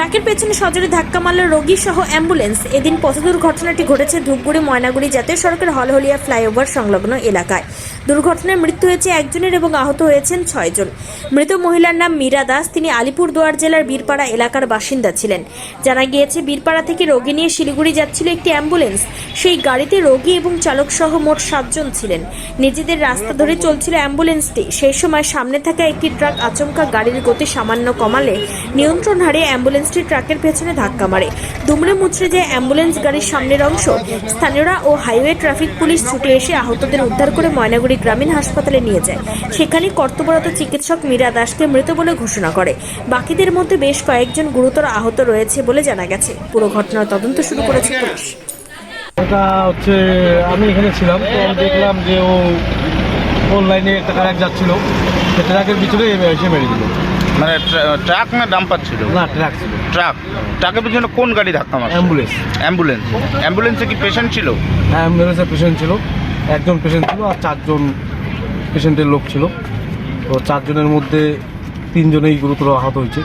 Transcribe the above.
ট্রাকের পেছনে সজোরে ধাক্কা মারল রোগী সহ অ্যাম্বুলেন্স। এদিন পথ দুর্ঘটনাটি ঘটেছে ধূপগুড়ি, ময়নাগুড়ি জাতীয় সড়কের হলহলিয়া ফ্লাইওভার সংলগ্ন এলাকায়। দুর্ঘটনায় মৃত্যু হয়েছে একজনের এবং আহত হয়েছেন ছয়জন। মৃত মহিলার নাম মীরা দাস। তিনি আলিপুরদুয়ার জেলার বীরপাড়া এলাকার বাসিন্দা ছিলেন। জানা গিয়েছে, বীরপাড়া থেকে রোগী নিয়ে শিলিগুড়ি যাচ্ছিল একটি অ্যাম্বুলেন্স। সেই গাড়িতে রোগী এবং চালক সহ মোট সাতজন ছিলেন। নিজেদের রাস্তা ধরে চলছিল অ্যাম্বুলেন্সটি। সেই সময় সামনে থাকা একটি ট্রাক আচমকা গাড়ির গতি সামান্য কমালে নিয়ন্ত্রণ হারিয়ে অ্যাম্বুলেন্সটি ট্রাকের পেছনে ধাক্কা মারে। দুমড়ে মুচড়ে যায় অ্যাম্বুলেন্স গাড়ির সামনের অংশ, স্থানীয়রা ও হাইওয়ে ট্রাফিক পুলিশ ছুটে এসে আহতদের উদ্ধার করে ময়নাগুড়ি গ্রামীণ হাসপাতালে নিয়ে যায়। সেখানে কর্তব্যরত চিকিৎসক মীরা দাসকে মৃত বলে ঘোষণা করে। বাকিদের মধ্যে বেশ কয়েকজন গুরুতর আহত রয়েছে বলে জানা গেছে। পুরো ঘটনার তদন্ত শুরু করেছে পুলিশ। ওটা হচ্ছে আমি এখানে ছিলাম তো আমি দেখলাম যে ও অনলাইনে একটা ট্রাক যাচ্ছিল। সে ট্রাকের ভিতরে এসে মেরে দিল। মানে ট্রা- ট্রাক না ডাম্পার ছিল? না ট্রাক ছিল। ট্রাক। ট্রাকের পিছনে কোন গাড়ি ধাক্কা মারছে? অ্যাম্বুলেন্স। অ্যাম্বুলেন্স। অ্যাম্বুলেন্সে কি পেশেন্ট ছিল? অ্যাম্বুলেন্সের পেশেন্ট ছিল। একজন পেশেন্ট ছিল আর চারজন পেশেন্টের লোক ছিল। তো চারজনের মধ্যে তিনজনেই গুরুতর আহত হয়েছে।